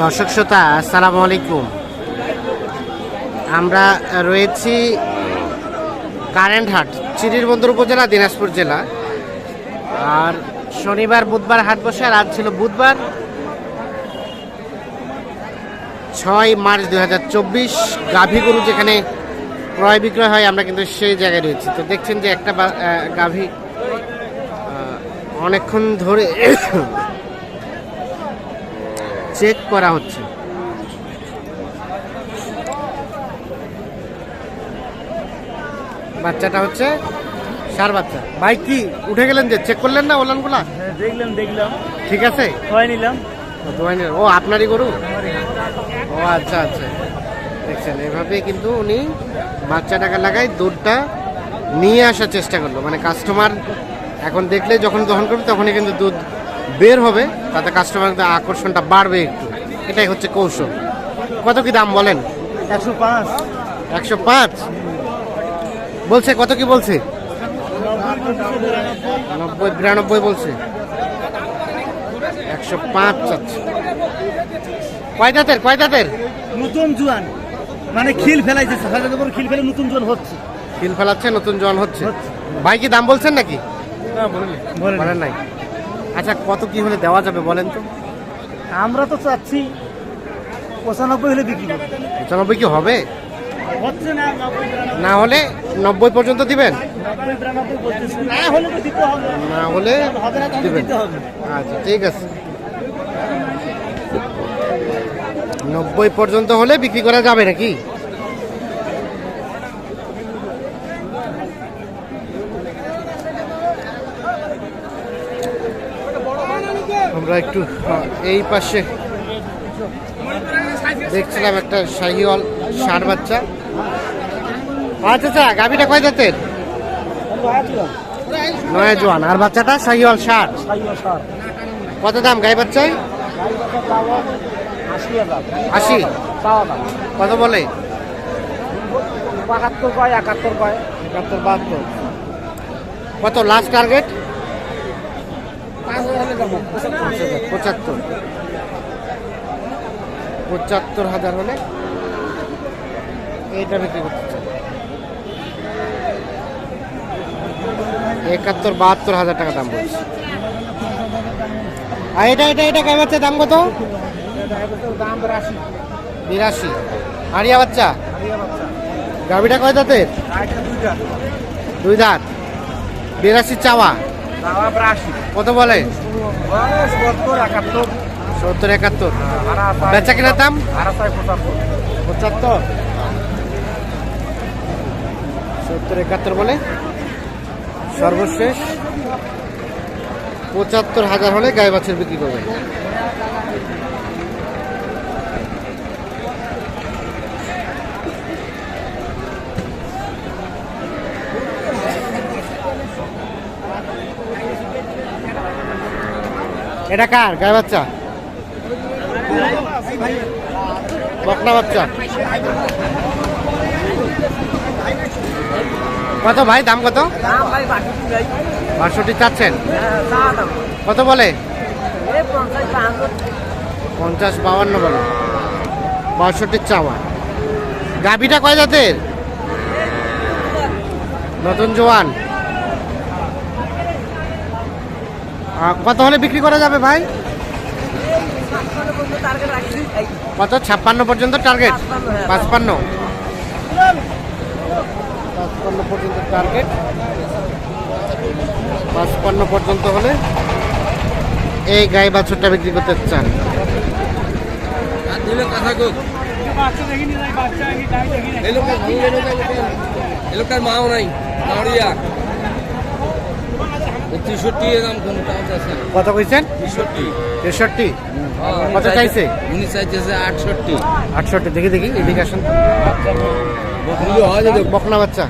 দর্শক শ্রোতা, আসসালামু আলাইকুম। আমরা রয়েছি কারেন্ট হাট চিরিরবন্দর উপজেলা, দিনাজপুর জেলা। আর শনিবার, বুধবার হাট বসে, আর আজ ছিল বুধবার, ছয় মার্চ দু হাজার চব্বিশ। গাভী গরু যেখানে ক্রয় বিক্রয় হয়, আমরা কিন্তু সেই জায়গায় রয়েছি। তো দেখছেন যে একটা গাভী অনেকক্ষণ ধরে চেক করা হচ্ছে। বাচ্চাটা হচ্ছে সার বাচ্চা। ভাই কি উঠে গেলেন যে? চেক করলেন না ওলানগুলা? হ্যাঁ দেখলাম দেখলাম। ঠিক আছে? নিলাম। ও, আপনারই গরু? ও আচ্ছা আচ্ছা। দেখছেন এভাবে কিন্তু উনি বাচ্চাটাকে লাগাই দুধটা নিয়ে আসার চেষ্টা করল। মানে কাস্টমার এখন দেখলে যখন গ্রহণ করবে তখনই কিন্তু দুধ বের হবে তাতে কাস্টমার আকর্ষণটা বাড়বে একটু। এটাই হচ্ছে কৌশল। কত কি দাম বলেন? একশো পাঁচ। একশো পাঁচ? বলছে কত কি বলছে? নব্বই বিরানব্বই বলছে। একশো পাঁচ চাচ্ছে। কয় দাঁতের কয় দাঁতের? নতুন জুয়ান। মানে খিল ফেলাইছে খিল ফেলে নতুন জুয়ান হচ্ছে। খিল ফেলাচ্ছে নতুন জন হচ্ছে। ভাই কি দাম বলছেন নাকি? বলেন নাই। আচ্ছা কত কি হলে দেওয়া যাবে বলেন তো? আমরা তো চাচ্ছি পঁচানব্বই হলে বিক্রি করব পঁচানব্বই কি হবে? হচ্ছে না হলে নব্বই পর্যন্ত দিবেন? না হলে দিবেন। আচ্ছা ঠিক আছে। নব্বই পর্যন্ত হলে বিক্রি করা যাবে নাকি? আমরা একটু এই পাশে দেখছিলাম একটা শাহিওয়াল ষাট বাচ্চা। আচ্ছা আচ্ছা গাভিটা কয় জাতের? নয় জোয়ান আর বাচ্চাটা শাহিওয়াল ষাট কত দাম গাই বাচ্চায়? আশি। কত বলে? বাহাত্তর কয় একাত্তর কয়। একাত্তর বাহাত্তর। কত লাস্ট টার্গেট পাঁচ হাজার হলে যাব পঁচাত্তর। পঁচাত্তর হাজার হলে এইটা বিক্রি করতে চাই। একাত্তর বাহাত্তর হাজার টাকা দাম বলছে। আর এটা এটা এটা গাই বাচ্চা দাম কত? বিরাশি। আরিয়া বাচ্চা? গাভিটা কয় দাঁতের? দুই দাঁত। বিরাশি চাওয়া। কত বলে? সত্তর একাত্তর। একাত্তর। বেচা কিনা দাম? পঁচাত্তর? সত্তর একাত্তর বলে? সর্বশেষ পঁচাত্তর হাজার হলে গায়ে বাছুর বিক্রি করবেন। এটা কার? গায়ে বাচ্চা? বকনা বাচ্চা। কত ভাই? দাম কত? বাষট্টি চাচ্ছেন। কত বলে? পঞ্চাশ বাউান্ন বলে। বাষট্টি চাওয়া। গাভিটা কয় জাতের? নতুন জোয়ান। কত হলে বিক্রি করা যাবে ভাই? কত? ছাপ্পান্ন পর্যন্ত টার্গেট পাঁচপান্ন। পাঁচপান্ন পর্যন্ত টার্গেট পাঁচপান্ন পর্যন্ত হলে এই গাই বাছুরটা বিক্রি করতে চান। এলোকার মাও নাই মাওড়িয়া তেষট্টি দাম কোন দাম আছে কত কইছেন? তেষট্টি। তেষট্টি? কত চাইছে উনি চাইতেছে আটষট্টি। আটষট্টি দেখি দেখি এদিকে আসুন হয় যদি বকনা বাচ্চা।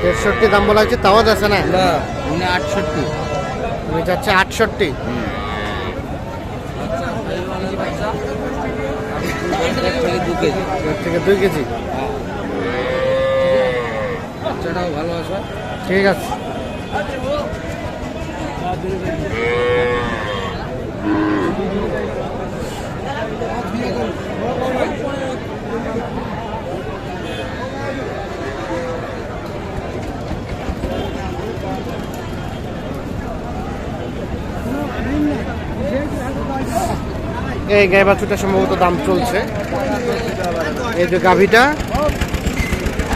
তেষট্টি দাম বলা হচ্ছে তাও আছে না? উনি আটষট্টি। তুমি যাচ্ছে আটষট্টি। থেকে দুই কেজি। ভালো আছে। ঠিক আছে। এই গায়ে বাছুরটা সম্ভবত দাম চলছে। এই যে গাভীটা।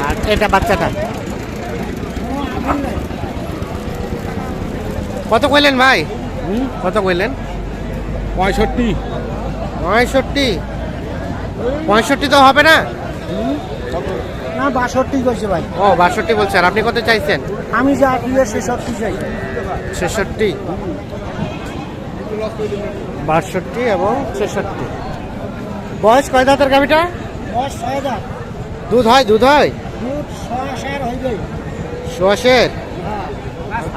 আর এটা বাচ্চাটা। কত কইলেন ভাই? কত কইলেন? পঁয়ষট্টি। পঁয়ষট্টি? পঁয়ষট্টি তো হবে না? না বাষট্টি ভাই। ও বাষট্টি বলছে আর আপনি কত চাইছেন? আমি যা দিয়ে সেসব চাই। ছেষট্টি। বাষট্টি এবং ছেষট্টি। বয়স কয় দাঁতের গাভিটা? ছয় দুধ হয় দুধ হয়? দুধ ছয় হইবে সোয়াশের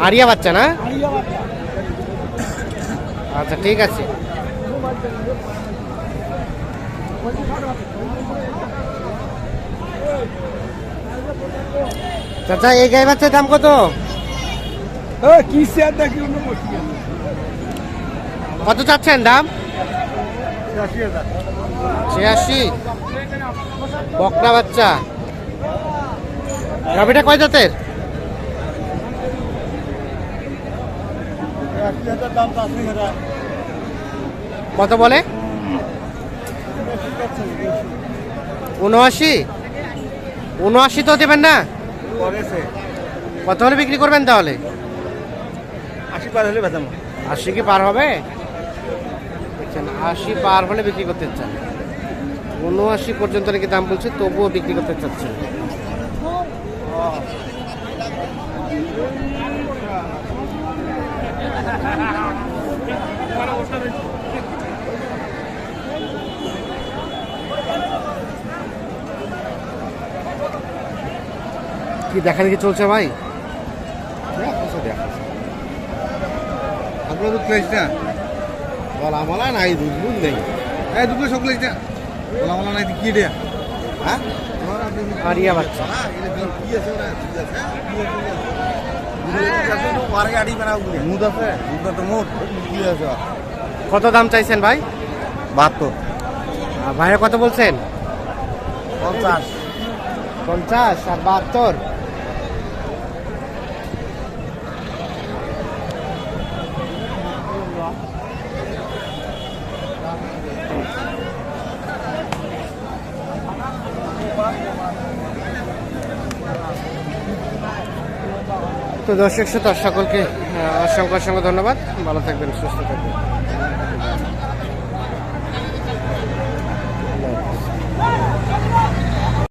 আরিয়া বাচ্চা না? আচ্ছা ঠিক আছে। চাচা এই গাই বাচ্চার দাম কত? কত চাচ্ছেন দাম? ছিয়াশি? বকনা বাচ্চা। গাভিটা কয় জাতের আশি হাজার দাম পাঁচ হাজার কত বলে? উনআশি? উনআশি তো দেবেন না? কত হলে বিক্রি করবেন তাহলে? আশি পার হলে বেতাম আশি কি পার হবে? দেখছেন আশি পার হলে বিক্রি করতে চান। উনআশি পর্যন্ত নাকি দাম বলছে তবুও বিক্রি করতে চাচ্ছেন। কি দেখা দেখি চলছে ভাই? আপনার দুধ বলা মলা নাই দুধ বুঝ নেই। এই দুধ সব খেয়েছি বলা নাই কি রে হ্যাঁ? আরিয়া বাচ্চা। মুদ আছে মুদ তো মোট কি আছে কত দাম চাইছেন ভাই? বাহাত্তর। আর ভাইরা কত বলছেন? পঞ্চাশ। পঞ্চাশ আর বাহাত্তর? তো দর্শক শ্রোতা সকলকে অসংখ্য অসংখ্য ধন্যবাদ। ভালো থাকবেন সুস্থ থাকবেন।